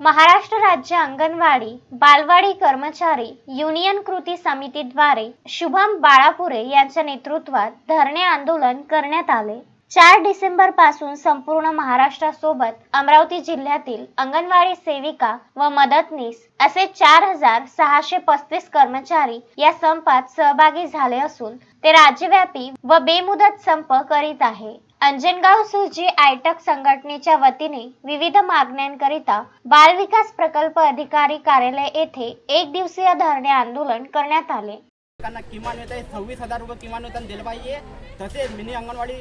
महाराष्ट्र राज्य अंगणवाडी बालवाडी कर्मचारी युनियन कृती समितीद्वारे शुभम बाळापुरे यांच्या नेतृत्वात धरणे आंदोलन करण्यात आले. चार डिसेंबरपासून संपूर्ण महाराष्ट्रासोबत अमरावती जिल्ह्यातील अंगणवाडी सेविका व मदतनीस असे चार हजार सहाशे पस्तीस कर्मचारी या संपात सहभागी झाले असून ते राज्यव्यापी व बेमुदत संप करीत आहे. अंजनगाव सुजी आयटक संघटनेच्या वतीने विविध मागण्यांकरिता बाल विकास प्रकल्प अधिकारी कार्यालय येथे एक दिवसीय धरणे आंदोलन करण्यात आले. त्यांना किमान वेतन सव्वीस हजार रुपये किमान वेतन दिलं पाहिजे. तसेच मिनी अंगणवाडी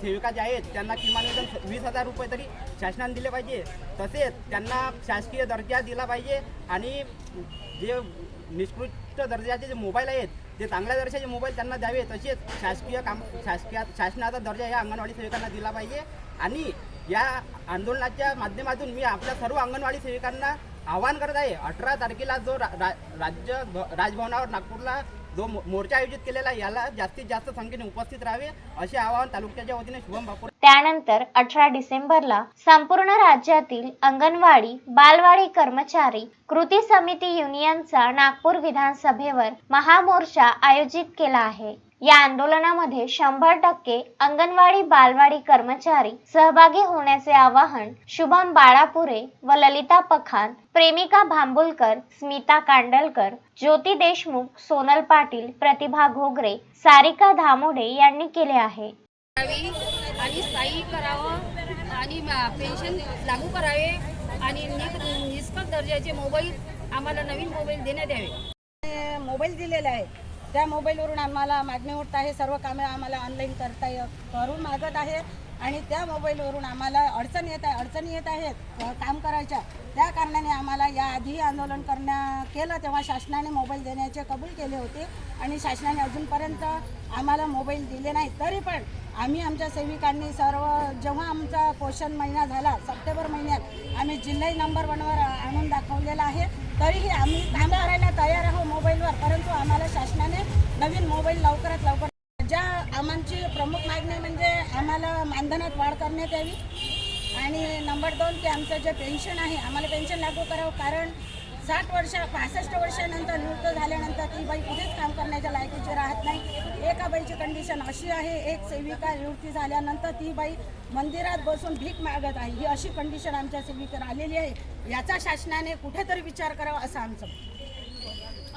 सेविका ज्या आहेत त्यांना किमान वेतन वीस हजार रुपये तरी शासनाने दिले पाहिजे. तसेच त्यांना शासकीय दर्जा दिला पाहिजे आणि जे निष्कृष्ट दर्जाचे जे मोबाईल आहेत ते चांगल्या दर्जाचे मोबाईल त्यांना द्यावे. तसेच शासकीय काम शासकीय शासनाचा दर्जा या अंगणवाडी सेविकांना दिला पाहिजे. आणि या आंदोलनाच्या माध्यमातून मी आपल्या सर्व अंगणवाडी सेविकांना आवाहन करत आहे अठरा तारखेला जो रा, रा, राज्य राजभवनावर नागपूरला जो मोर्चा आयोजित केलेला याला जास्तीत जास्त संख्येने उपस्थित राहावे असे आवाहन तालुक्याच्या वतीने शुभम बापूर त्यानंतर अठरा डिसेंबरला संपूर्ण राज्यातील अंगणवाडी बालवाडी कर्मचारी कृती समिती युनियनचा नागपूर विधानसभेवर महामोर्चा आयोजित केला आहे. या आंदोलनामध्ये शंभर टक्के अंगणवाडी बालवाडी कर्मचारी सहभागी होण्याचे आवाहन शुभम बाळापुरे व ललिता पखान प्रेमिका भांबुलकर स्मिता कांडलकर ज्योती देशमुख सोनल पाटील प्रतिभा घोगरे सारिका धामोडे यांनी केले आहे. आणि स्थायी करावं आणि पेन्शन लागू करावे आणि नि- निष्कट दर्जाचे मोबाईल आम्हाला नवीन मोबाईल देण्यात यावे. मोबाईल दिलेला आहे. त्या मोबाईलवरून आम्हाला मागणी होत आहे सर्व कामे आम्हाला ऑनलाईन करता ये करून मागत आहे आणि त्या मोबाईलवरून आम्हाला अडचण येत आहे अडचणी येत आहेत काम करायच्या त्या कारणाने आम्हाला याआधी आंदोलन करण्या केलं तेव्हा शासनाने मोबाईल देण्याचे कबूल केले होते आणि शासनाने अजूनपर्यंत आम्हाला मोबाईल दिले नाही. तरी पण आम्ही आमच्या सेविकांनी सर्व जेव्हा आमचा पोषण महिना झाला सप्टेंबर महिन्यात आम्ही जिल्हाही नंबर वनवर आणून दाखवलेला आहे तरीही आम्ही काम करायला तयार आम्हाला शासनाने नवीन मोबाईल लवकरात लवकर ज्या आम्हाची प्रमुख मागणी म्हणजे आम्हाला मानधनात वाढ करण्यात यावी. आणि नंबर दोन की आमचं जे पेन्शन आहे आम्हाला पेन्शन लागू करावं कारण साठ वर्ष पासष्ट वर्षानंतर निवृत्त झाल्यानंतर ती बाई कुठेच काम करण्याच्या लायकीची राहत नाही. एका बाईची कंडिशन अशी आहे एक सेविका निवृत्ती झाल्यानंतर ती बाई मंदिरात बसून भीक मागत आहे. ही अशी कंडिशन आमच्या सेविकेवर आलेली आहे. याचा शासनाने कुठेतरी विचार करावा असं आमचं आज जे आमचं आंदोलन आहे